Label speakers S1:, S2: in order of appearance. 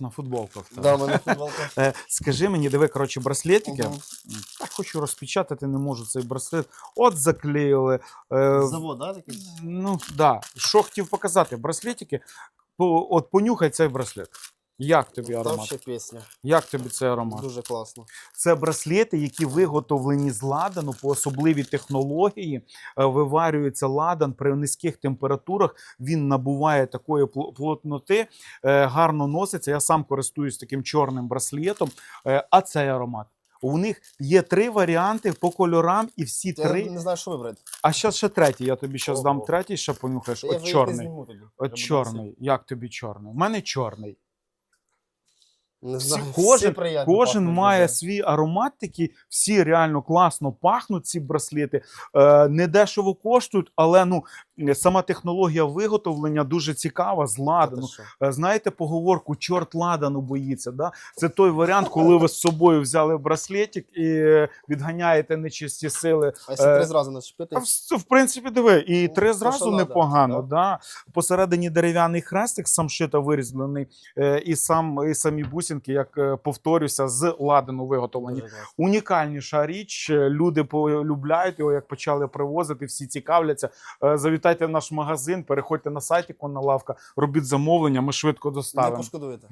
S1: на футболках.
S2: Да, ми на футболка.
S1: Е, скажи мені, диви, коротше, браслетики.
S2: Угу.
S1: Так хочу розпечатати, не можу цей браслет. От заклеїли. Е,
S2: Завод, да, такий?
S1: ну, да. Що хотів показати? Браслетики. По, от понюхай цей браслет. Як тобі
S2: Там
S1: аромат?
S2: ще пісня.
S1: Як тобі цей аромат?
S2: Дуже класно.
S1: Це браслети, які виготовлені з ладану по особливій технології. Е, Виварюється ладан при низьких температурах. Він набуває такої пл- плотноти, е, гарно носиться. Я сам користуюсь таким чорним браслетом. Е, А цей аромат. У них є три варіанти по кольорам, і всі
S2: Я
S1: три.
S2: не знаю, що вибрати.
S1: А зараз ще третій. Я тобі зараз дам
S2: Ого.
S1: третій, ще понюхаєш.
S2: Та Я
S1: От
S2: вже їх не
S1: чорний.
S2: зніму тоді.
S1: От чорний. Як тобі чорний? У мене чорний.
S2: Не
S1: Всі-
S2: знаю.
S1: кожен-
S2: всі приємно
S1: Кожен
S2: пахнуть
S1: має
S2: дуже.
S1: свій аромат такий, всі реально класно пахнуть ці браслети. Е, недешево коштують, але ну сама технологія виготовлення дуже цікава з ладану. Е, Знаєте поговорку чорт ладану боїться. Да? Це той варіант, коли ви з собою взяли браслетик і е, відганяєте нечисті сили.
S2: А якщо
S1: Е,
S2: три зрази начепити?
S1: А в, принципі, диви, і
S2: Ну,
S1: три зразу непогано.
S2: да.
S1: Да? Посередині дерев'яний хрестик самшита вирізблений, е, і сам і самі бусинки, як е, повторюся, з ладану виготовлені. Унікальніша річ. е, Люди полюбляють його, як почали привозити, всі цікавляться. Е, Завітайте в наш магазин, переходьте на сайті Конна лавка, робіть замовлення, ми швидко
S2: Не пошкодуєте.